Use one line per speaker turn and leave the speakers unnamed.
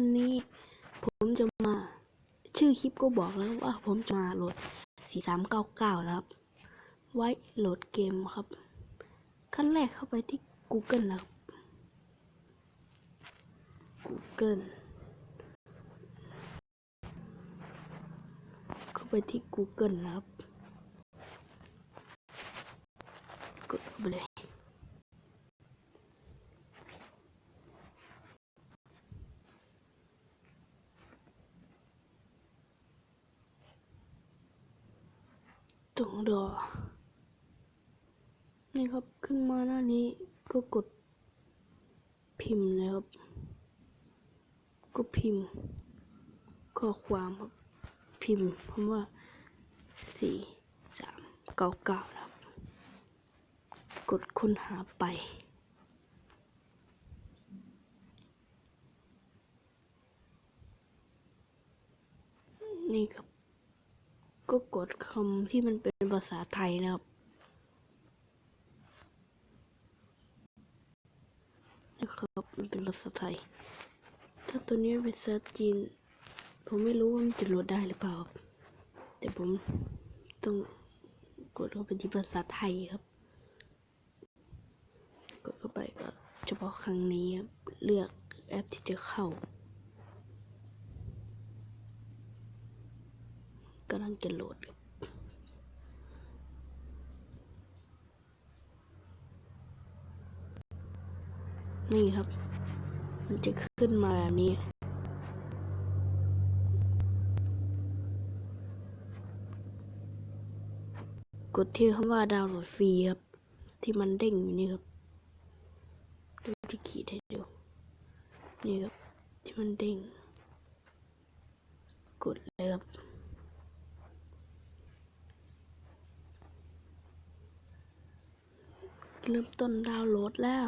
วันนี้ ผมจะมาชื่อคลิปก็บอกแล้วว่าผมจะมาโหลด 4399 นะครับ ไว้โหลดเกมครับ ขั้นแรกเข้าไปที่ Google นะครับ Google เข้าไปที่ Google นะครับกดไปเลย ตรงรอนี่ครับขึ้นมาหน้านี้ก็กดพิมพ์เลยครับ ก็พิมพ์ข้อความครับพิมพ์คำว่าสี่สามเก้าเก้าครับ กดค้นหาไป นี่ครับ ก็กดคำที่มันเป็นภาษาไทยนะครับ นะครับ มันเป็นภาษาไทย ถ้าตัวนี้เป็นภาษาจีน ผมไม่รู้ว่ามันจะโหลดได้หรือเปล่าครับแต่ผมต้องกดเข้าไปที่ภาษาไทยครับ กดเข้าไปก็เฉพาะครั้งนี้ครับ เลือกแอปที่จะเข้า กำลังจะโหลดนี่ครับ มันจะขึ้นมาแบบนี้ กดที่คำว่าดาวน์โหลดฟรีครับ ที่มันเด้งอยู่นี่ครับดูที่ขีดให้ดู นี่ครับ ที่มันเด้ง กดเลยครับ เริ่มต้นดาวน์โหลดแล้ว